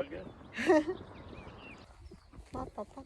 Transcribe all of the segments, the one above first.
Folge. มาป๊าป๊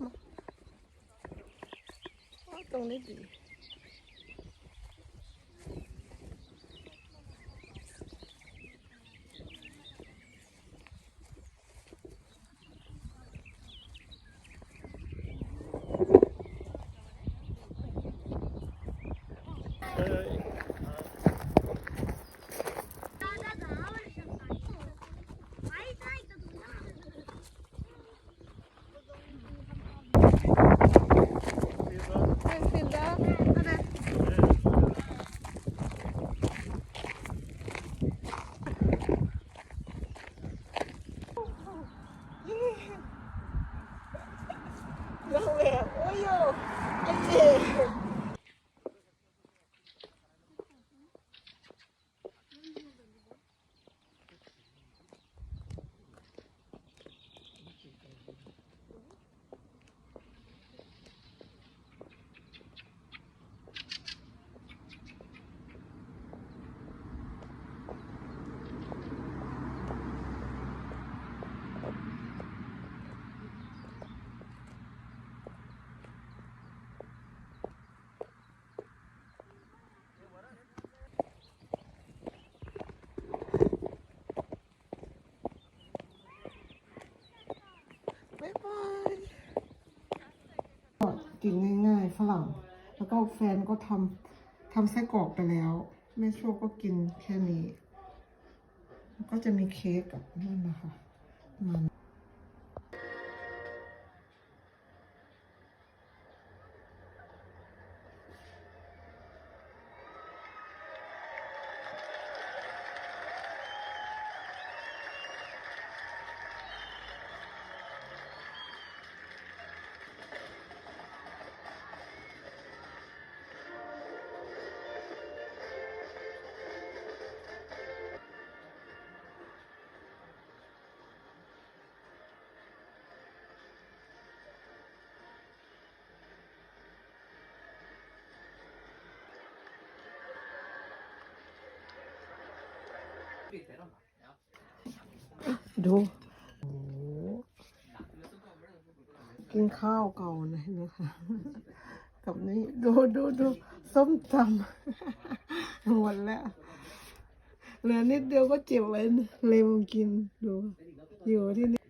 不要喂，哎呦，哎呀。 กินง่ายๆฝรั่ง แล้วก็แฟนก็ทำทำไส้กรอกไปแล้ว แม่โชคก็กินแค่นี้ ก็จะมีเค้กกับนั่นนะคะมัน ดูโอ้โหกินข้าวเก่านะเห็นไหมคะ กับนี้ดูดูดูส้มตำหมดแล้วเหลือนิดเดียวก็เจ็บไว้นะเลยมากินดู อยู่ที่นี่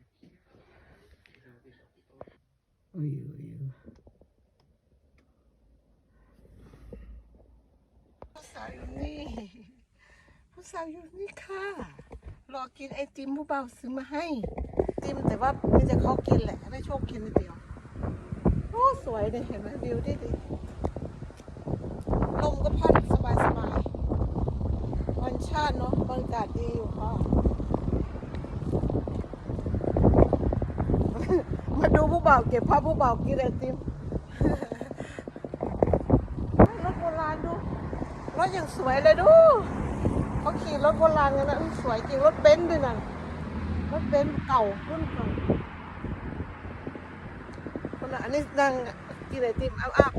โอ้ยโอ้ยโอ้ยผู้สาวอยู่นี่ สาวอยู่นี่ค่ะ รอกินไอติมผู้เบาซื้อมาให้ ติมแต่ว่าไมีแต่เขากินแหละได้โชคกินนิดเดียว โอ้สวยเลยเห็นไหมวิวดีดีลมก็พัดสบายสบายวันชาติเนาะบรรยากาศดีอยู่ค่ะ มาดูผู้บ่าวเก็บภาพผู้บ่าวกินไอติมรถโบราณดูรถอย่างสวยเลยดู ขี่รถโบราณกันนะสวยจริงรถเบนซ์ด้วยนะรถเบนซ์เก่ารุ่นเก่าคนละอันนี้นั่งกินไอติมอ้าบ